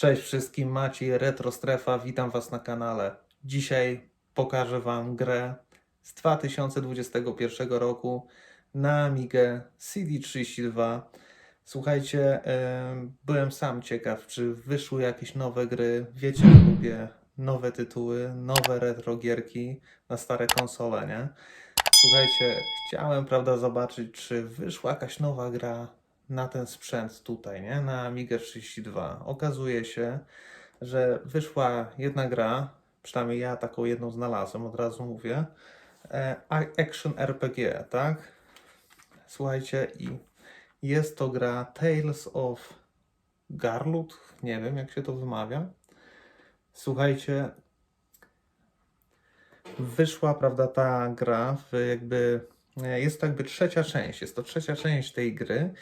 Cześć wszystkim, Maciej, Retro Strefa, witam Was na kanale. Dzisiaj pokażę Wam grę z 2021 roku na Amigę CD32. Słuchajcie, em, byłem sam ciekaw, czy wyszły jakieś nowe gry. Wiecie, że lubię nowe tytuły, nowe retro gierki na stare konsole, nie? Słuchajcie, chciałem, prawda, zobaczyć, czy wyszła jakaś nowa gra na ten sprzęt tutaj, nie? Na Amigę 32. Okazuje się, że wyszła jedna gra, przynajmniej ja taką jedną znalazłem, od razu mówię. E, Action RPG, tak? Słuchajcie, i jest to gra Tales of Garlut, nie wiem jak się to wymawia. Słuchajcie, wyszła, prawda, ta gra w jakby, e, jest to jakby trzecia część, jest to trzecia część tej gry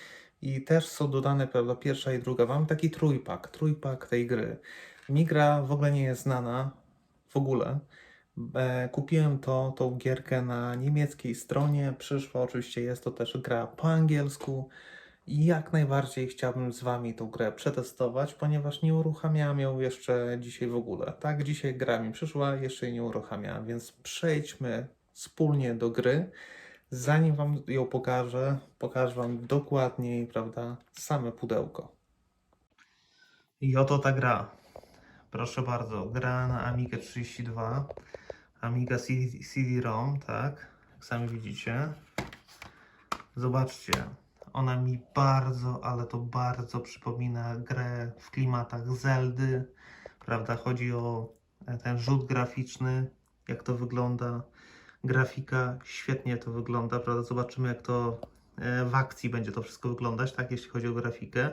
i też są dodane, prawda, pierwsza i druga. Mam taki trójpak, trójpak tej gry. Mi gra w ogóle nie jest znana, w ogóle. E, Kupiłem to, tą gierkę na niemieckiej stronie, przyszła, oczywiście jest to też gra po angielsku i jak najbardziej chciałbym z Wami tą grę przetestować, ponieważ nie uruchamiałem ją jeszcze dzisiaj w ogóle. Tak, dzisiaj gra mi przyszła, jeszcze jej nie uruchamiałem, więc przejdźmy wspólnie do gry. Zanim Wam ją pokażę, pokażę Wam dokładniej, prawda, same pudełko. I oto ta gra. Proszę bardzo, gra na Amigę 32, Amiga CD- CD-ROM, tak, jak sami widzicie. Zobaczcie, ona mi bardzo, ale to bardzo przypomina grę w klimatach Zeldy, prawda, chodzi o ten rzut graficzny, jak to wygląda, grafika, świetnie to wygląda, prawda, zobaczymy jak to e, w akcji będzie to wszystko wyglądać, tak, jeśli chodzi o grafikę.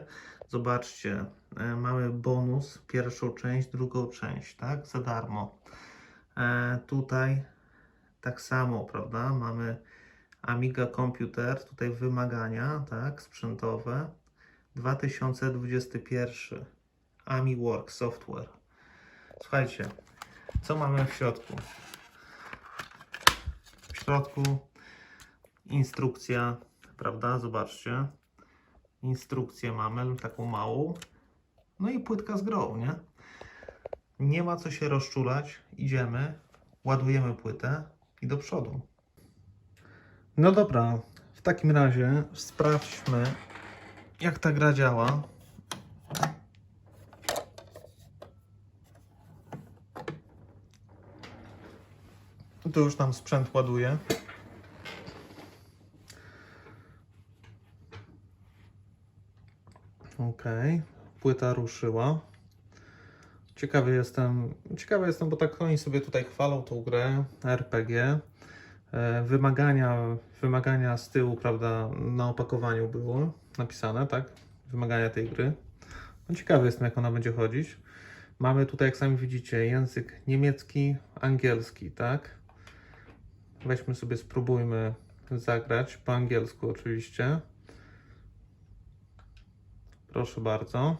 Zobaczcie, e, mamy bonus, pierwszą część, drugą część, tak, za darmo. E, tutaj tak samo, prawda, mamy Amiga Computer, tutaj wymagania, tak, sprzętowe, 2021, AmiWork Software. Słuchajcie, co mamy w środku? Środku. Instrukcja, prawda, zobaczcie, instrukcję mamy, taką małą, no i płytka z grą, nie? Nie ma co się rozczulać, idziemy, ładujemy płytę i do przodu. No dobra, w takim razie sprawdźmy, jak ta gra działa. Tu już nam sprzęt ładuje. Ok, płyta ruszyła. Ciekawy jestem, ciekawy jestem, bo tak oni sobie tutaj chwalą tą grę RPG. E, Wymagania, wymagania z tyłu, prawda, na opakowaniu było napisane, tak? Wymagania tej gry. No ciekawy jestem, jak ona będzie chodzić. Mamy tutaj, jak sami widzicie, język niemiecki, angielski, tak? Weźmy sobie, spróbujmy zagrać po angielsku, oczywiście. Proszę bardzo.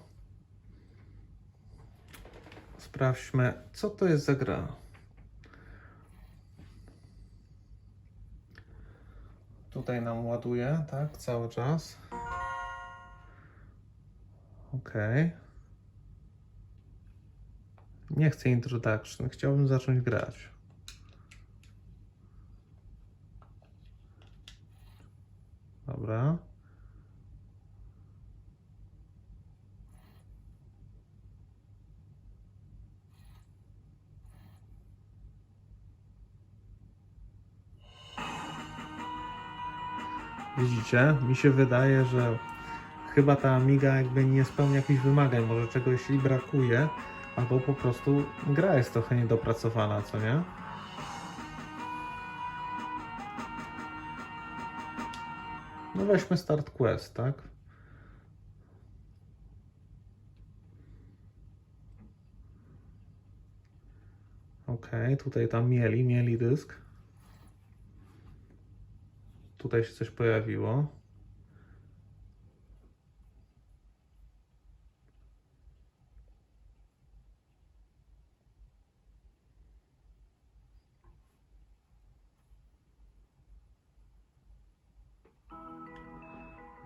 Sprawdźmy, co to jest za gra. Tutaj nam ładuje, tak, cały czas. Ok. Nie chcę introduction, chciałbym zacząć grać. Dobra. Widzicie? Mi się wydaje, że chyba ta Amiga jakby nie spełnia jakichś wymagań, może czegoś jej brakuje, albo po prostu gra jest trochę niedopracowana, co nie? No weźmy Start Quest, tak? Ok, tutaj tam mieli, mieli dysk. Tutaj się coś pojawiło.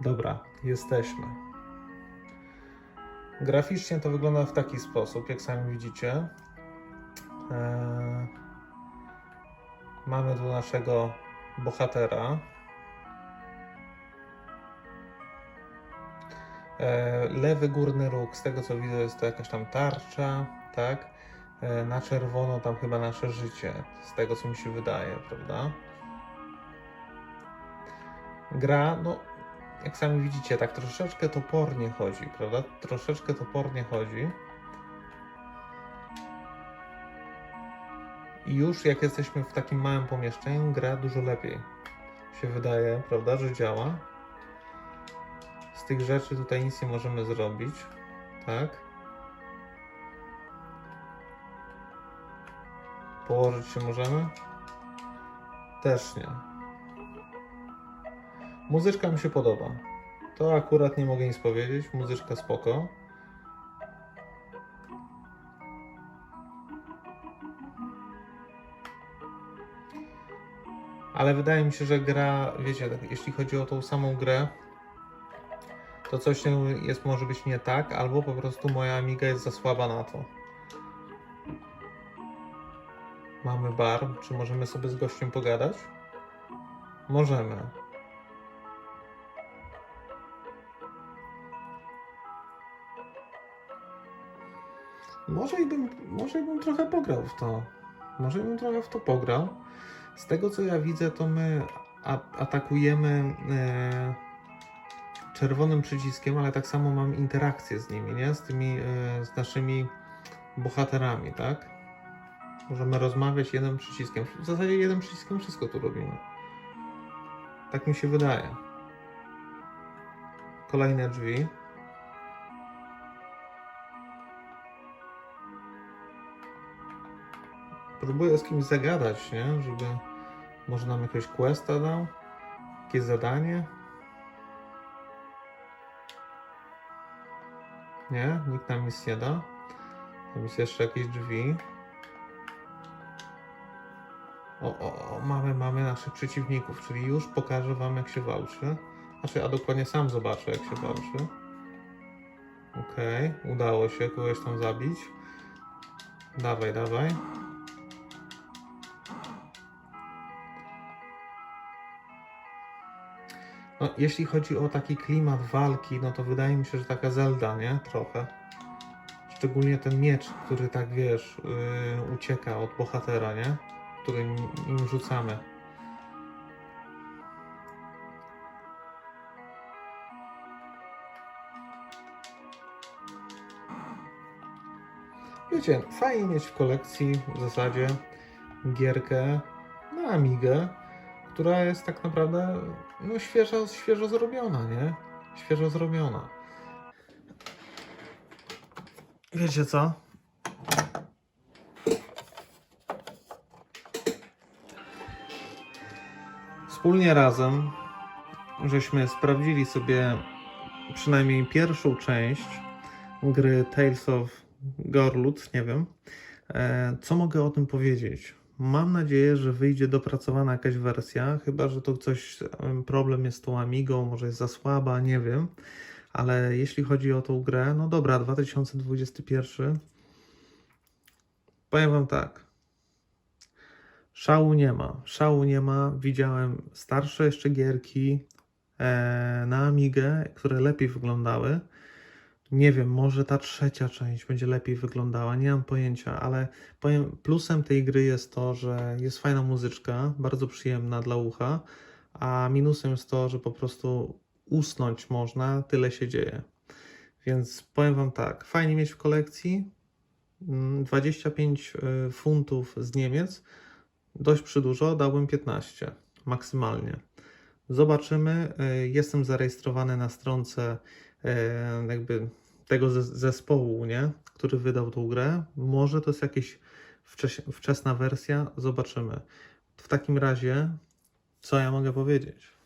Dobra, jesteśmy. Graficznie to wygląda w taki sposób, jak sami widzicie. Eee, mamy tu naszego bohatera. Eee, lewy górny róg, z tego co widzę, jest to jakaś tam tarcza, tak? Eee, na czerwono tam chyba nasze życie, z tego co mi się wydaje, prawda? Gra, no jak sami widzicie, tak troszeczkę topornie chodzi, prawda? Troszeczkę topornie chodzi. I już jak jesteśmy w takim małym pomieszczeniu, gra dużo lepiej się wydaje, prawda, że działa. Z tych rzeczy tutaj nic nie możemy zrobić, tak? Położyć się możemy? Też nie. Muzyczka mi się podoba. To akurat nie mogę nic powiedzieć. Muzyczka spoko. Ale wydaje mi się, że gra, wiecie, tak, jeśli chodzi o tą samą grę, to coś jest może być nie tak, albo po prostu moja Amiga jest za słaba na to. Mamy bar. Czy możemy sobie z gościem pogadać? Możemy. Może i bym, może bym trochę pograł w to. Może bym trochę w to pograł. Z tego co ja widzę, to my atakujemy e, czerwonym przyciskiem, ale tak samo mamy interakcję z nimi, nie? Z tymi, e, z naszymi bohaterami, tak? Możemy rozmawiać jednym przyciskiem. W zasadzie jednym przyciskiem wszystko tu robimy. Tak mi się wydaje. Kolejne drzwi. Próbuję z kimś zagadać, nie? Żeby może nam jakiegoś questa dał? Jakieś zadanie? Nie? Nikt nam nic nie da. Tam jest jeszcze jakieś drzwi. O, o, o, mamy, mamy naszych przeciwników, czyli już pokażę wam jak się walczy. Znaczy, a dokładnie sam zobaczę jak się walczy. Okej, udało się kogoś tam zabić. Dawaj, dawaj. No, jeśli chodzi o taki klimat walki, no to wydaje mi się, że taka Zelda, nie? Trochę. Szczególnie ten miecz, który tak wiesz, yy, ucieka od bohatera, nie? Który nim rzucamy. Wiecie, fajnie mieć w kolekcji w zasadzie gierkę na Amigę, która jest tak naprawdę no, świeżo, świeżo zrobiona, nie? Świeżo zrobiona. Wiecie co? Wspólnie razem żeśmy sprawdzili sobie przynajmniej pierwszą część gry Tales of Gorlut, nie wiem. E, Co mogę o tym powiedzieć? Mam nadzieję, że wyjdzie dopracowana jakaś wersja, chyba że to coś, em, problem jest z tą Amigą, może jest za słaba, nie wiem. Ale jeśli chodzi o tą grę, no dobra, 2021. Powiem Wam tak. Szału nie ma. Szału nie ma. Widziałem starsze jeszcze gierki e, na Amigę, które lepiej wyglądały. Nie wiem, może ta trzecia część będzie lepiej wyglądała, nie mam pojęcia, ale powiem, plusem tej gry jest to, że jest fajna muzyczka, bardzo przyjemna dla ucha, a minusem jest to, że po prostu usnąć można, tyle się dzieje. Więc powiem Wam tak, fajnie mieć w kolekcji, mm, 25 y, funtów z Niemiec, dość przydużo, dałbym 15 maksymalnie. Zobaczymy. y, Jestem zarejestrowany na stronce jakby tego zes- zespołu, nie? który wydał tą grę. Może to jest jakaś wczesna wersja, zobaczymy. W takim razie, co ja mogę powiedzieć?